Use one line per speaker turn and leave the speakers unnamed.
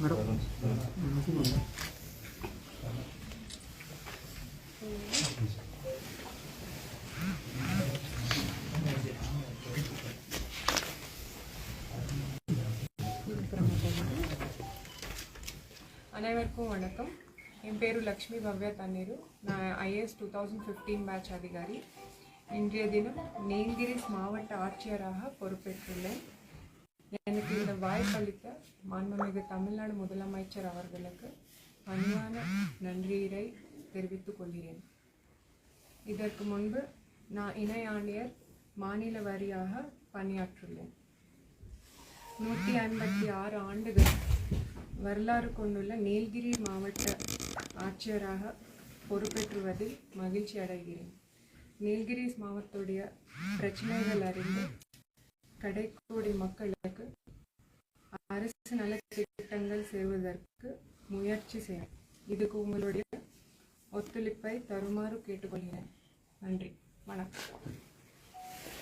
Madam
அனைவருக்கும் வணக்கம் என் பேரு லக்ஷ்மி பவ்யா தண்ணீரு நான் IAS two thousand fifteen batch அதிகாரி இன்றைய தினம் நீலகிரிஸ் மாவட்ட ஆட்சியராக பொறுப்பேற்றுள்ளேன் எனக்கு இந்த வாய்ப்பளித்த மாண்புமிகு தமிழ்நாடு முதலமைச்சர் அவர்களுக்கு பணிவான நன்றியை தெரிவித்துக் கொள்கிறேன். இதற்கு முன்பு நான் இணை ஆணையர் மாநில வாரியாக பணியாற்றுள்ளேன். நூற்றி ஐம்பத்தி ஆறு ஆண்டுகள் வரலாறு கொண்டுள்ள நீலகிரி மாவட்ட ஆட்சியராக பொறுப்பேற்றுவதில் மகிழ்ச்சி அடைகிறேன். நீலகிரிஸ் மாவட்டத்துடைய பிரச்சனைகள் அறிந்து கடைக்கோடி மக்களுக்கு அரசு நல திட்டங்கள் செய்வதற்கு முயற்சி செய்யும் இதுக்கு உங்களுடைய ஒத்துழைப்பை தருமாறு கேட்டுக்கொள்கிறேன். நன்றி. வணக்கம்.